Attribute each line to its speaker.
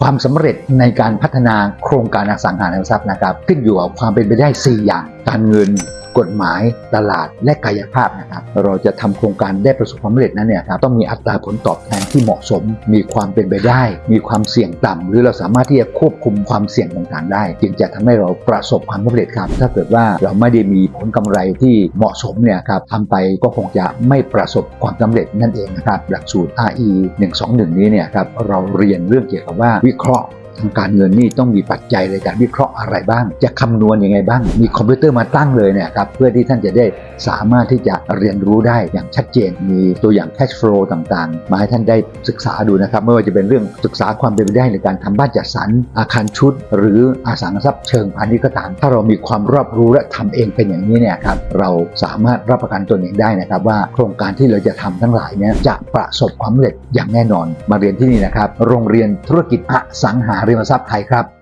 Speaker 1: ความสำเร็จในการพัฒนาโครงการอสังหาริมทรัพย์นะครับ ขึ้นอยู่กับความเป็นไปได้ 4 อย่าง การเงิน กฎหมายตลาดและกายภาพนะครับเราจะทำโครงการได้ประสบความสำเร็จนั้นเนี่ยครับต้องมีอัตราผลตอบแทนที่เหมาะสม มีความเป็นไปได้ มีความเสี่ยงต่ำหรือเราสามารถที่จะควบคุมความเสี่ยงต่างๆได้ จึงจะทำให้เราประสบความสำเร็จครับถ้าเกิดว่าเราไม่ได้มีผลกำไรที่เหมาะสมเนี่ยครับทำไปก็คงจะไม่ประสบความสำเร็จนั่นเองนะครับหลักสูตร RE 121 นี้เนี่ยครับเราเรียนเรื่องเกี่ยวกับว่าวิเคราะห์ ทางการเงินนี่ต้องมีปัจจัยในการวิเคราะห์อะไรบ้าง จะคำนวณยังไงบ้าง มีคอมพิวเตอร์มาตั้งเลยเนี่ยครับเพื่อที่ท่านจะได้สามารถที่จะเรียนรู้ได้อย่างชัดเจน มีตัวอย่าง cash flow ต่างๆ มาให้ท่านได้ศึกษาดูนะครับไม่ว่าจะเป็นเรื่องศึกษาความเป็นไปได้ในการทำบ้านจัดสรรอาคารชุด หรืออสังหาริมทรัพย์เชิงพาณิชย์ก็ตามถ้าเรามีความรอบรู้และทำเองเป็นอย่างนี้เนี่ยครับเราสามารถรับประกันตัวเองได้นะครับว่าโครงการที่เราจะทำทั้งหลายเนี่ยจะประสบความสำเร็จอย่างแน่นอน มาเรียนที่นี่นะครับโรงเรียนธุรกิจอสังหาริมทรัพย์ไทยครับ